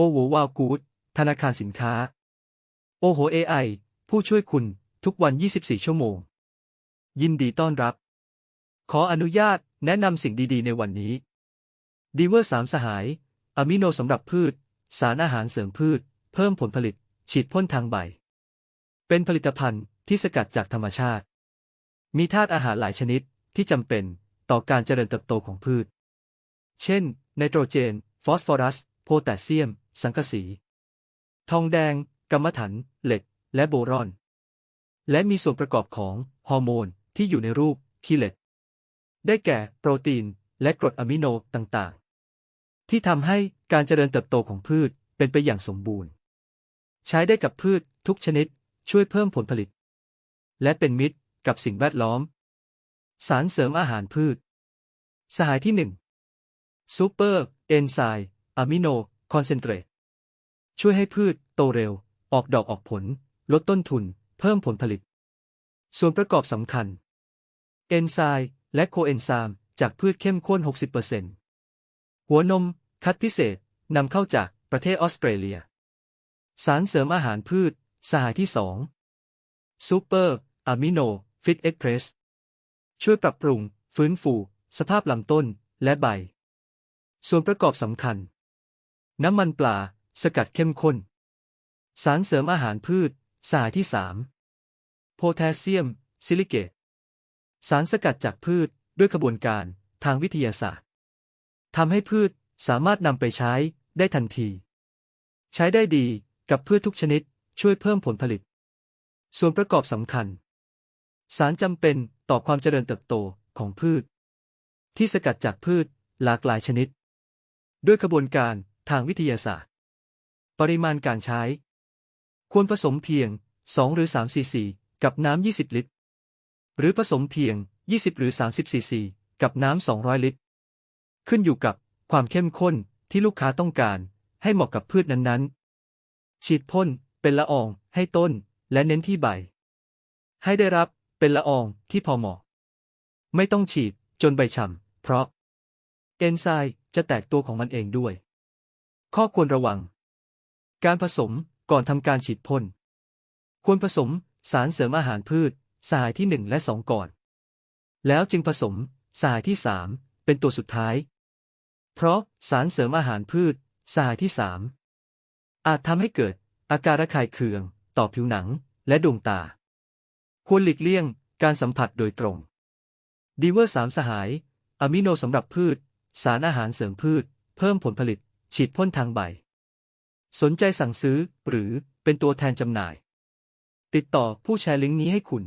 โอโหวาวกูดธนาคารสินค้า โอโห AI ผู้ช่วยคุณทุกวัน 24 ชั่วโมง ยินดีต้อนรับ ขออนุญาตแนะนำสิ่งดีๆ ในวันนี้ดีเวอร์สามสหาย อะมิโนสำหรับพืช สารอาหารเสริมพืช เพิ่มผลผลิต ฉีดพ่นทางใบ เป็นผลิตภัณฑ์ที่สกัดจากธรรมชาติ มีธาตุอาหารหลายชนิดที่จำเป็นต่อการเจริญเติบโตของพืช เช่น ไนโตรเจน ฟอสฟอรัส โพแทสเซียม สังกะสี ทองแดงกัมมันถัน เหล็ก และโบรอน และมีส่วนประกอบของฮอร์โมนที่อยู่ในรูปคีเลตได้แก่ โปรตีน และกรดอะมิโนต่างๆ ที่ทำให้การเจริญเติบโตของพืชเป็นไปอย่างสมบูรณ์ ใช้ได้กับพืชทุกชนิดช่วยเพิ่มผลผลิต และเป็นมิตรกับสิ่งแวดล้อม สารเสริมอาหารพืช สหายที่ 1 ซูเปอร์ เอนไซม์อะมิโน คอนเซนเทรตช่วยให้พืช โตเร็ว ออกดอกออกผล ลดต้นทุน เพิ่มผลผลิต ส่วนประกอบสำคัญ เอนไซม์และโคเอนไซม์จากพืชเข้มข้น 60%หัวนม คัดพิเศษนำเข้าจากประเทศออสเตรเลีย สารเสริมอาหารพืช สหายที่ 2 ซูเปอร์อะมิโน ฟิตเอ็กเพรส ช่วยปรับปรุง ฟื้นฟู สภาพลำต้นและใบ ส่วนประกอบสำคัญ น้ำมันปลา สกัดเข้มข้น สารเสริมอาหารพืช สหายที่3โพแทสเซียม ซิลิเกต สารสกัดจากพืชด้วยกระบวนการทางวิทยาศาสตร์ทำให้พืชสามารถนำไปใช้ได้ทันที ใช้ได้ดีกับพืชทุกชนิดช่วยเพิ่มผลผลิต ส่วนประกอบสำคัญ สารจำเป็นต่อความเจริญเติบโตของพืช ที่สกัดจากพืชหลากหลายชนิด ด้วยกระบวนการ ทางวิทยาศาสตร์ ปริมาณการใช้ ควรผสมเพียง 2 หรือ 3 ซีซี กับน้ำ 20 ลิตร หรือผสมเพียง 20 หรือ 30 ซีซี กับน้ำ 200 ลิตร ขึ้นอยู่กับความเข้มข้นที่ลูกค้าต้องการ ให้เหมาะกับพืชนั้นๆ ฉีดพ่นเป็นละอองให้ต้นและเน้นที่ใบ ให้ได้รับเป็นละอองที่พอเหมาะ ไม่ต้องฉีดจนใบฉ่ำเพราะ เอนไซม์จะแตกตัวของมันเองด้วย ข้อควรระวัง การผสมก่อนทำการฉีดพ่น ควรผสมสารเสริมอาหารพืช สหายที่ 1 และ 2 ก่อน แล้วจึงผสมสหายที่ 3 เป็นตัวสุดท้าย เพราะสารเสริมอาหารพืช สหายที่ 3 อาจทำให้เกิดอาการระคายเคือง ต่อผิวหนังและดวงตา ควรหลีกเลี่ยงการสัมผัสโดยตรง ดีเวอร์สามสหายอะมิโนสำหรับพืช สารอาหารเสริมพืช เพิ่มผลผลิต ฉีดพ่นทางใบ สนใจสั่งซื้อหรือเป็นตัวแทนจำหน่าย ติดต่อผู้แชร์ลิงก์นี้ให้คุณ